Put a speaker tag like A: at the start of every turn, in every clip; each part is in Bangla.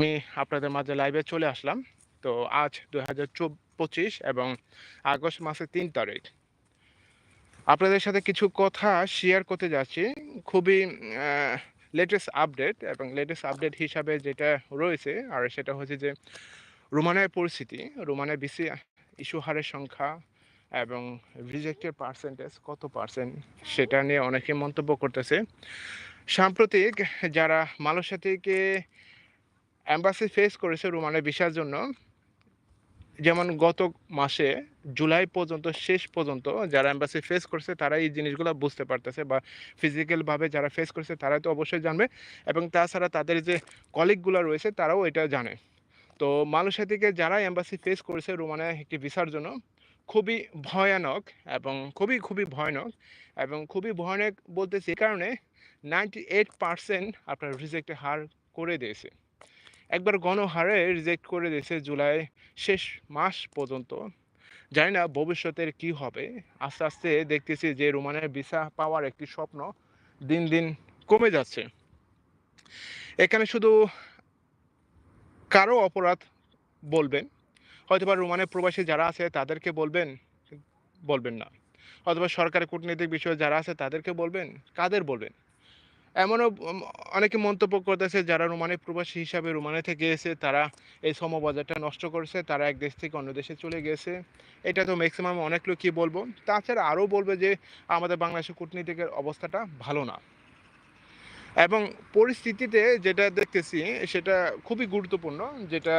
A: আমি আপনাদের মাঝে লাইভে চলে আসলাম। তো আজ দু হাজার পঁচিশ এবং আগস্ট মাসের তিন তারিখ। আপনাদের সাথে কিছু কথা শেয়ার করতে যাচ্ছি। খুবই লেটেস্ট আপডেট এবং লেটেস্ট আপডেট হিসাবে যেটা রয়েছে, আর সেটা হচ্ছে যে রোমানের পরিস্থিতি, রোমানের বেশি ইস্যু হারের সংখ্যা এবং রিজেক্টের পার্সেন্টেজ কত পার্সেন্ট সেটা নিয়ে অনেকে মন্তব্য করতেছে। সাম্প্রতিক যারা মালয়েশিয়া থেকে অ্যাম্বাসি ফেস করেছে রোমানের ভিসার জন্য। যেমন গত মাসে, জুলাই পর্যন্ত, শেষ পর্যন্ত যারা অ্যাম্বাসি ফেস করছে তারা এই জিনিসগুলো বুঝতে পারতেছে বা ফিজিক্যালভাবে যারা ফেস করছে তারা তো অবশ্যই জানবে। এবং তাছাড়া তাদের যে কলিগগুলো রয়েছে, তারাও এটা জানে। তো মালয়েশিয়া থেকে যারা অ্যাম্বাসি ফেস করেছে রোমানে একটি ভিসার জন্য, খুবই ভয়ানক এবং খুবই খুবই ভয়ানক এবং খুবই ভয়ানক বলতেছি কারণে নাইনটি এইট পারসেন্ট আপনার রিজেক্টের হার করে দিয়েছে। একবার গণহারে রিজেক্ট করে দিয়েছে জুলাই শেষ মাস পর্যন্ত। জানি না ভবিষ্যতের কি হবে। আস্তে আস্তে দেখতেছি যে রোমানের ভিসা পাওয়ার একটি স্বপ্ন দিন দিন কমে যাচ্ছে। এখানে শুধু কারও অপরাধ বলবেন, হয়তোবা রোমানের প্রবাসী যারা আছে তাদেরকে বলবেন বলবেন না। অথবা সরকারি কূটনৈতিক বিষয়ে যারা আছে তাদেরকে বলবেন, কাদের বলবেন? এমনও অনেকে মন্তব্য করতেছে যারা রোমানে প্রবাসী হিসাবে রোমানে থেকে এসে তারা এই সমবাজারটা নষ্ট করেছে, তারা এক দেশ থেকে অন্য দেশে চলে গেছে। এটা তো ম্যাক্সিমাম অনেক লোকই বলব। তাছাড়া আরও বলবে যে আমাদের বাংলাদেশের কূটনীতিকের অবস্থাটা ভালো না। এবং পরিস্থিতিতে যেটা দেখতেছি, সেটা খুবই গুরুত্বপূর্ণ, যেটা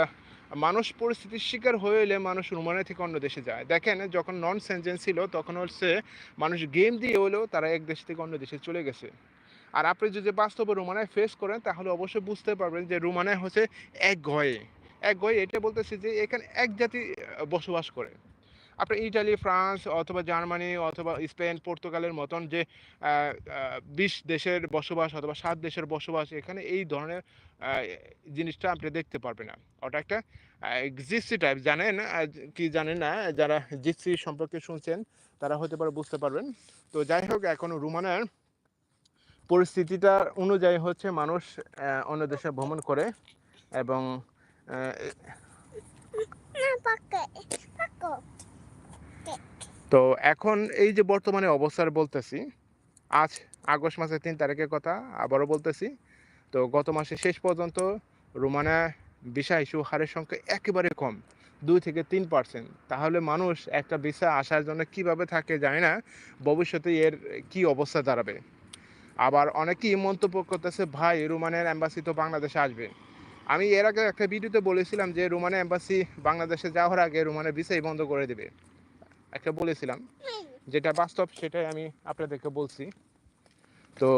A: মানুষ পরিস্থিতির শিকার হয়ে এলে মানুষ রোমানে থেকে অন্য দেশে যায়। দেখেন, যখন নন সেনজেন ছিল, তখন হচ্ছে মানুষ গেম দিয়ে হলেও তারা এক দেশ থেকে অন্য দেশে চলে গেছে। আর আপনি যদি বাস্তবে রোমানায় ফেস করেন, তাহলে অবশ্যই বুঝতে পারবেন যে রোমানায় হচ্ছে এক গয়ে। এক গয়ে এটা বলতেছি যে এখানে এক জাতি বসবাস করে। আপনার ইটালি, ফ্রান্স অথবা জার্মানি অথবা স্পেন, পর্তুগালের মতন যে বিশ দেশের বসবাস অথবা সাত দেশের বসবাস, এখানে এই ধরনের জিনিসটা আপনি দেখতে পারবেন না। ওটা একটা জিপসি টাইপ জানেন কি জানেন না, যারা জিপসি সম্পর্কে শুনছেন, তারা হতে পারে বুঝতে পারবেন। তো যাই হোক, এখন রুমানের পরিস্থিতিটা অনুযায়ী হচ্ছে মানুষ অন্য দেশে ভ্রমণ করে এবং তো এখন এই যে বর্তমানে অবস্থার বলতেছি, আজ আগস্ট মাসের তিন তারিখের কথা আবারও বলতেছি, তো গত মাসে শেষ পর্যন্ত রোমানা ভিসা ইস্যু হারের সংখ্যা একেবারে কম, দুই থেকে তিন পার্সেন্ট। তাহলে মানুষ একটা ভিসা আসার জন্য কীভাবে থাকে জানি না, ভবিষ্যতে এর কি অবস্থা দাঁড়াবে? আবার অনেকেই মন্তব্য করতেছে, ভাই রোমানের অ্যাম্বাসি তো বাংলাদেশে আসবে। আমি এর আগে একটা ভিডিওতে বলেছিলাম যে রোমানের অ্যাম্বাসি বাংলাদেশে যাওয়ার আগে রোমানের ভিসাই বন্ধ করে দেবে। একটা বলেছিলাম, যেটা বাস্তব সেটাই আমি আপনাদেরকে বলছি। তো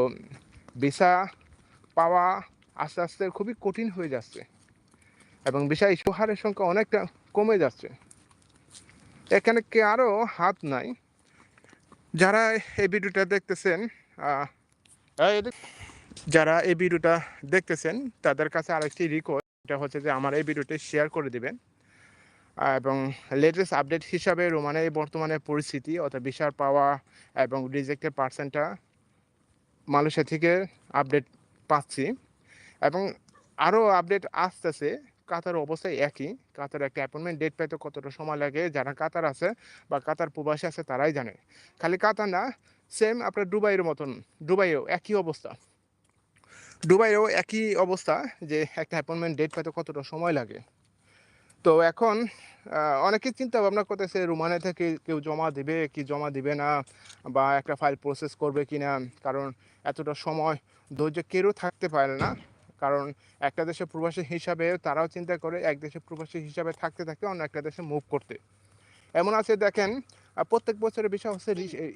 A: ভিসা পাওয়া আস্তে আস্তে খুবই কঠিন হয়ে যাচ্ছে এবং ভিসা ইস্যু হারের সংখ্যা অনেকটা কমে যাচ্ছে। এখানে কে আরও হাত নাই? যারা এই ভিডিওটা দেখতেছেন যারা এই ভিডিওটা দেখতেছেন, তাদের কাছে আরেকটি রিকোয়েস্ট এটা হচ্ছে যে আমার এই ভিডিওটি শেয়ার করে দিবেন। এবং লেটেস্ট আপডেট হিসাবে রোমানে বর্তমানে পরিস্থিতি, অর্থাৎ বিশাল পাওয়া এবং রিজেক্টেড পার্সেন্টটা মালয়েশিয়া থেকে আপডেট পাচ্ছি। এবং আরও আপডেট আসতেছে, কাতার অবস্থায় একই। কাতার একটা অ্যাপয়েন্টমেন্ট ডেট পেতে কতটা সময় লাগে, যারা কাতার আছে বা কাতার প্রবাসী আছে তারাই জানে। খালি কাতার না সেম আপনার দুবাইয়ের মতন। দুবাইয়েও একই অবস্থা। দুবাইয়েও একই অবস্থা যে একটা অ্যাপয়েন্টমেন্ট ডেট পাইতে কতটা সময় লাগে। তো এখন অনেকে চিন্তা ভাবনা করতেছে রুমানে থেকে কেউ জমা দিবে কি জমা দিবে না, বা একটা ফাইল প্রসেস করবে কি না কারণ এতটা সময় ধৈর্য কেউ থাকতে পারে না। কারণ একটা দেশের প্রবাসী হিসাবে তারাও চিন্তা করে, এক দেশের প্রবাসী হিসাবে থাকতে থাকে অন্য একটা দেশে মুভ করতে। এমন আছে, দেখেন প্রত্যেক বছরের বিষয় হচ্ছে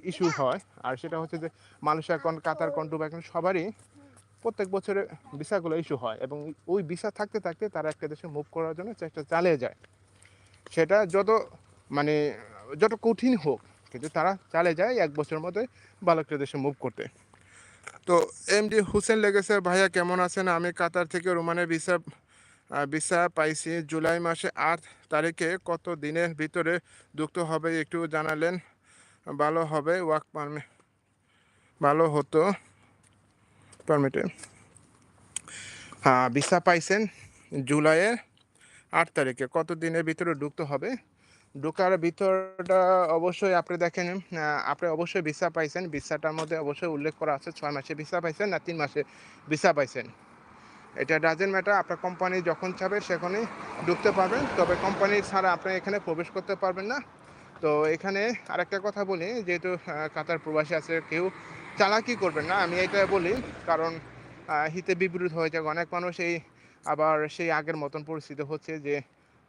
A: ইস্যু হয়। আর সেটা হচ্ছে যে মালয়েশিয়া কন, কাতার কন কন, সবারই প্রত্যেক বছরে ভিসাগুলো ইস্যু হয় এবং ওই ভিসা থাকতে থাকতে তারা একটা দেশে মুভ করার জন্য চেষ্টা চালিয়ে যায়। সেটা যত মানে যত কঠিন হোক, কিন্তু তারা চালিয়ে যায় এক বছরের মধ্যে ভালো একটা দেশে মুভ করতে। তো এমডি হুসেন লেগেছে, ভাইয়া কেমন আছেন? আমি কাতার থেকে রোমানের ভিসা ভিসা পাইছি জুলাই মাসে আট তারিখে। কত দিনের ভিতরে যুক্ত হবে একটু জানালেন। ভালো হবে ওয়ার্ক পারমিট ভালো হতো। পারমিটে হ্যাঁ ভিসা পাইছেন জুলাইয়ের আট তারিখে। কত দিনের ভিতরে ঢুকতে হবে? ঢোকার ভিতরটা অবশ্যই আপনি দেখেন আপনি অবশ্যই ভিসা পাইছেন। ভিসাটার মধ্যে অবশ্যই উল্লেখ করা আছে, ছয় মাসে ভিসা পাইছেন না তিন মাসে ভিসা পাইছেন। এটা ডাজেন্ট ম্যাটার আপনার কোম্পানি যখন চাবে সেখানেই ঢুকতে পারবেন। তবে কোম্পানি ছাড়া আপনি এখানে প্রবেশ করতে পারবেন না। তো এখানে আরেকটা কথা বলি, যেহেতু কাতার প্রবাসী আছে, কেউ চালাকি করবেন না। আমি এটা বলি, কারণ হিতে বিপরীত হয়ে যায়। অনেক মানুষ এই, আবার সেই আগের মতন পরিস্থিতি হচ্ছে যে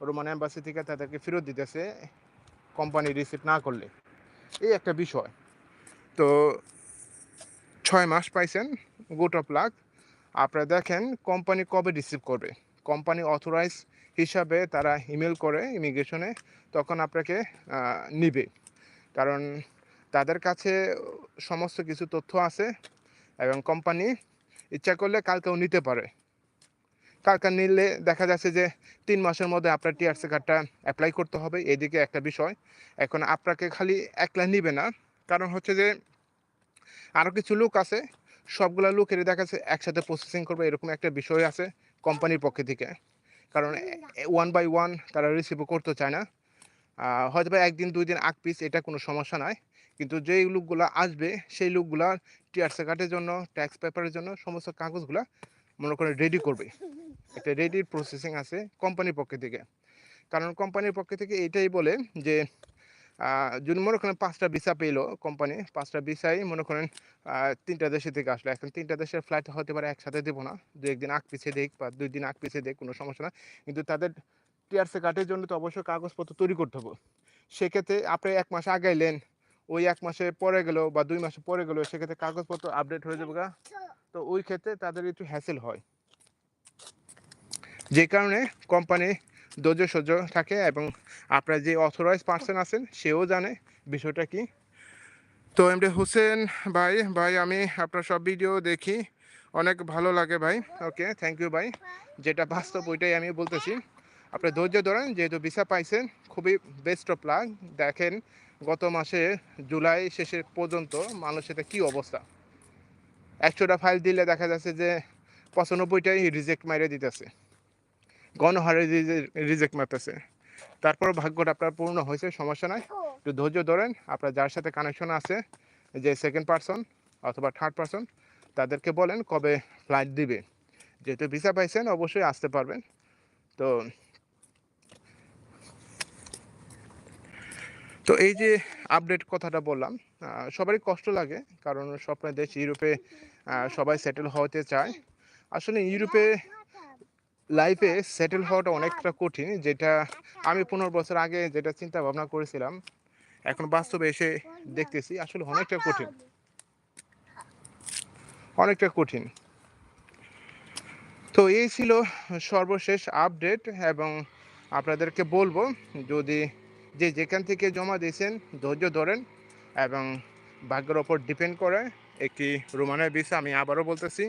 A: রোমান অ্যাম্বাসি থেকে তাদেরকে ফেরত দিতেছে কোম্পানি রিসিভ না করলে। এই একটা বিষয়। তো, ছয় মাস পাইছেন গুড অফ লাক আপনারা দেখেন কোম্পানি কবে রিসিভ করবে। কোম্পানি অথরাইজ হিসাবে তারা ইমেল করে ইমিগ্রেশনে তখন আপনাকে নিবে। কারণ তাদের কাছে সমস্ত কিছু তথ্য আছে এবং কোম্পানি ইচ্ছা করলে কালকেও নিতে পারে। কালকে নিলে দেখা যাচ্ছে যে তিন মাসের মধ্যে আপনার টিআরসি কার্ডটা অ্যাপ্লাই করতে হবে। এদিকে একটা বিষয়, এখন আপনাকে খালি একলা নিবে না। কারণ হচ্ছে যে আরও কিছু লোক আছে সবগুলা লোকের দেখা যাচ্ছে একসাথে প্রসেসিং করবে, এরকম একটা বিষয় আছে কোম্পানির পক্ষ থেকে। কারণ ওয়ান বাই ওয়ান তারা রিসিভও করতে চায় না। হয়তো বা একদিন, দুই দিন, আগ পিস, এটা কোনো সমস্যা নাই। কিন্তু যেই লোকগুলো আসবে, সেই লোকগুলা টিআরসি কার্ডের জন্য ট্যাক্স পেপারের জন্য, সমস্ত কাগজগুলা মনে করে রেডি করবে। একটা রেডির প্রসেসিং আছে কোম্পানির পক্ষ থেকে। কারণ কোম্পানির পক্ষ থেকে এটাই বলে যে যদি মনে করেন পাঁচটা ভিসা পেল কোম্পানি পাঁচটা ভিসাই মনে করেন তিনটা দেশে থেকে আসলো। এখন তিনটা দেশের ফ্লাইট হতে পারে একসাথে দেবো না, দু একদিন আগ পিছিয়ে দেখ বা দুই দিন আগ পিছিয়ে দেখ কোনো সমস্যা না। কিন্তু তাদের টিআরসি কার্ডের জন্য তো অবশ্যই কাগজপত্র তৈরি করতে হবে। সেক্ষেত্রে আপনি এক মাস আগাইলেন, ওই এক মাসে পরে গেলো বা দুই মাসে পরে গেলো, সেক্ষেত্রে কাগজপত্র আপডেট হয়ে যাবে গা। তো ওই ক্ষেত্রে তাদের একটু হ্যাসেল হয়। যে কারণে কোম্পানি ধৈর্য সহ্য থাকে এবং আপনার যে অথরাইজ পার্সন আছেন, সেও জানে বিষয়টা কি। তো এমডি হোসেন ভাই ভাই আমি আপনার সব ভিডিও দেখি। অনেক ভালো লাগে ভাই। ওকে থ্যাংক ইউ ভাই। যেটা বাস্তব ওইটাই আমি বলতেছি। আপনি ধৈর্য ধরেন, যেহেতু ভিসা পাইছেন, খুবই বেস্ট অফ লাক দেখেন গত মাসে জুলাই শেষের পর্যন্ত মানুষের কী অবস্থা। একশোটা ফাইল দিলে দেখা যাচ্ছে যে পঁচানব্বইটাই রিজেক্ট মাইরে দিতেছে। গণহারে রিজেক্ট মারতেছে। তারপর ভাগ্যটা আপনার পূর্ণ হয়েছে সমস্যা নাই। একটু ধৈর্য ধরেন আপনার যার সাথে কানেকশন আছে যে সেকেন্ড পার্সন অথবা থার্ড পার্সন তাদেরকে বলেন কবে ফ্লাইট দিবে। যেহেতু ভিসা পাইছেন অবশ্যই আসতে পারবেন। তো তো এই যে আপডেট কথাটা বললাম সবারই কষ্ট লাগে কারণ স্বপ্নের দেশ ইউরোপে সবাই সেটেল হতে চায়। আসলে ইউরোপে লাইফে সেটেল হওয়াটা অনেকটা কঠিন, যেটা আমি পনেরো বছর আগে যেটা চিন্তা ভাবনা করেছিলাম, এখন বাস্তবে এসে দেখতেছি আসলে অনেকটা কঠিন। অনেকটা কঠিন। তো এই ছিল সর্বশেষ আপডেট এবং আপনাদেরকে বলব, যদি যে যেখান থেকে জমা দিয়েছেন ধৈর্য ধরেন এবং ভাগ্যের ওপর ডিপেন্ড করে, একটি রোমানের ভিসা আমি আবারও বলতেছি।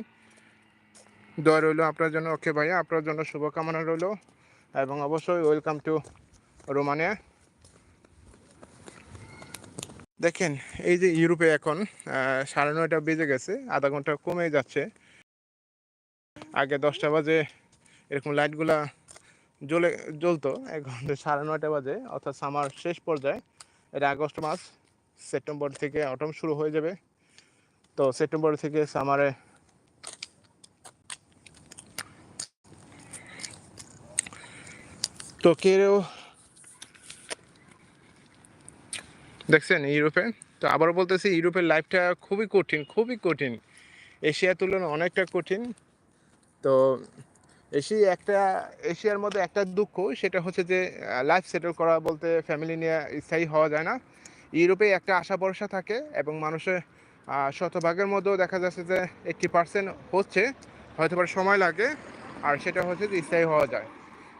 A: দোয়া রইল আপনার জন্য। ওকে ভাইয়া, আপনার জন্য শুভকামনা রইল এবং অবশ্যই ওয়েলকাম টু রোমানিয়া। দেখেন, এই যে ইউরোপে এখন সাড়ে নয়টা বেজে গেছে, আধা ঘণ্টা কমে যাচ্ছে। আগে দশটা বাজে, এরকম লাইটগুলা জ্বলে, জ্বলতো, এখন সাড়ে নয়টা বাজে, অর্থাৎ সামার শেষ পর্যায়ে, এটা আগস্ট মাস সেপ্টেম্বর থেকে অটম শুরু হয়ে যাবে। তো সেপ্টেম্বর থেকে সামারে কেউ দেখছেন, ইউরোপে? তো আবারও বলতেছি, ইউরোপের লাইফটা খুবই কঠিন খুবই কঠিন। এশিয়ার তুলনায় অনেকটা কঠিন। তো এশিয়া একটা এশিয়ার মধ্যে একটা দুঃখ, সেটা হচ্ছে যে লাইফ সেটেল করা বলতে ফ্যামিলি নিয়ে স্থায়ী হওয়া যায় না। ইউরোপে একটা আশা ভরসা থাকে এবং মানুষের শতভাগের মধ্যেও দেখা যাচ্ছে যে এইটটি পার্সেন্ট হচ্ছে, হয়তো সময় লাগে, আর সেটা হচ্ছে যে স্থায়ী হওয়া যায়।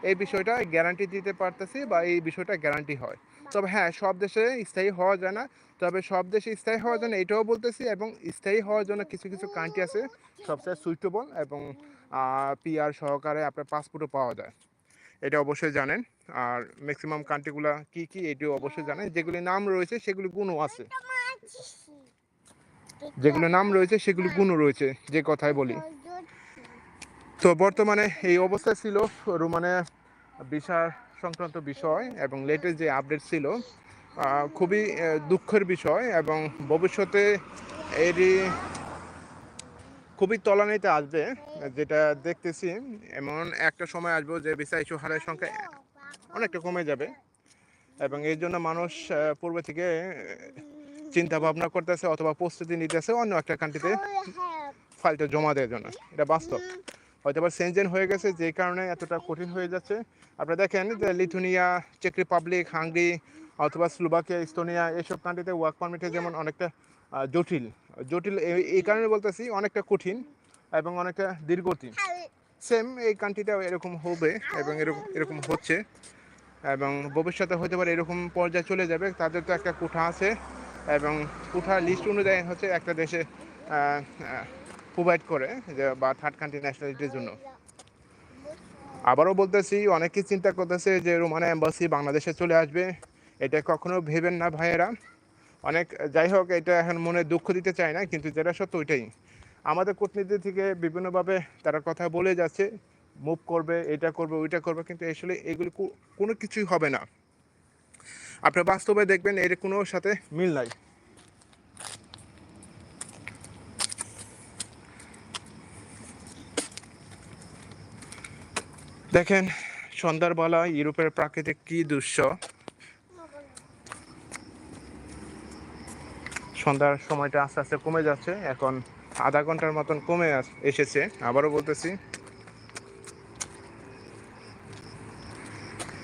A: এই বিষয়টা গ্যারান্টি দিতে পারতেছি বা এই বিষয়টা গ্যারান্টি হয়। তবে হ্যাঁ সব দেশে স্থায়ী হওয়া যায় না। তবে সব দেশে স্থায়ী হওয়ার জন্য এটাও বলতেছি এবং স্থায়ী হওয়ার জন্য কিছু কিছু কান্ট্রি আছে সবচেয়ে সুইটেবল এবং পিআর সহকারে আপনার পাসপোর্টও পাওয়া যায়। এটা অবশ্যই জানেন। আর ম্যাক্সিমাম কান্ট্রিগুলো কি কি এটিও অবশ্যই জানেন। যেগুলি নাম রয়েছে, সেগুলি গুণও আছে। যেগুলো নাম রয়েছে, সেগুলি গুণও রয়েছে, যে কথাই বলি। তো বর্তমানে এই অবস্থা ছিল রোমানে ভিসা সংক্রান্ত বিষয় এবং লেটেস্ট যে আপডেট ছিল খুবই দুঃখের বিষয় এবং ভবিষ্যতে এরই খুবই তলানিতে আসবে যেটা দেখতেছি। এমন একটা সময় আসবে যে ভিসা ইস্যু হারের সংখ্যা অনেকটা কমে যাবে এবং এর জন্য মানুষ পূর্বে থেকে চিন্তা ভাবনা করতেছে অথবা প্রস্তুতি নিতেছে অন্য একটা কান্ট্রিতে ফাইলটা জমা দেওয়ার জন্য। এটা বাস্তব। হয়তো বা সেনজেন হয়ে গেছে, যে কারণে এতটা কঠিন হয়ে যাচ্ছে। আপনারা দেখেন যে লিথুনিয়া, চেক রিপাবলিক, হাঙ্গরি অথবা স্লোভাকিয়া ইস্তোনিয়া এইসব কান্ট্রিতে ওয়ার্ক পারমিটে যেমন অনেকটা জটিল। জটিল এই- কারণে বলতেছি অনেকটা কঠিন এবং অনেকটা দীর্ঘতি। সেম এই কান্ট্রিটাও এরকম হবে এবং এরকম এরকম হচ্ছে এবং ভবিষ্যতে হতে পারে এরকম পর্যায়ে চলে যাবে। তাদের তো একটা কোঠা আছে এবং কোঠা লিস্ট অনুযায়ী হচ্ছে একটা দেশে প্রোভাইড করে, যে বা থার্ড কান্ট্রি ন্যাশনালিটির জন্য। আবারও বলতেছি, অনেকেই চিন্তা করতেছে যে রোমানা এম্বাসি বাংলাদেশে চলে আসবে। এটা কখনো ভেবেন না ভাইয়েরা। অনেক, যাই হোক, এটা এখন মনে দুঃখ দিতে চায় না, কিন্তু যেটা সত্য ওইটাই। আমাদের কূটনীতি থেকে বিভিন্নভাবে তারা কথা বলে যাচ্ছে মুভ করবে, এটা করবে, ওইটা করবে, কিন্তু আসলে এগুলি কোনো কিছুই হবে না। আপনি বাস্তবে দেখবেন, এর কোনো সাথে মিল নাই। দেখেন, সন্ধ্যার সন্ধ্যারবেলা ইউরোপের প্রাকৃতিক কি দৃশ্য? সন্ধ্যার সময়টা আস্তে আস্তে কমে যাচ্ছে, এখন আধা ঘণ্টার মতন কমে এসেছে। আবারও বলতেছি।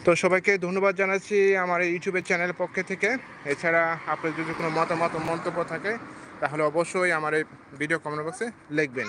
A: তো সবাইকে ধন্যবাদ জানাচ্ছি আমার এই ইউটিউবের চ্যানেলের পক্ষে থেকে। এছাড়া আপনার যদি কোনো মতামত মন্তব্য থাকে, তাহলে অবশ্যই আমার এই ভিডিও কমেন্ট বক্সে লিখবেন।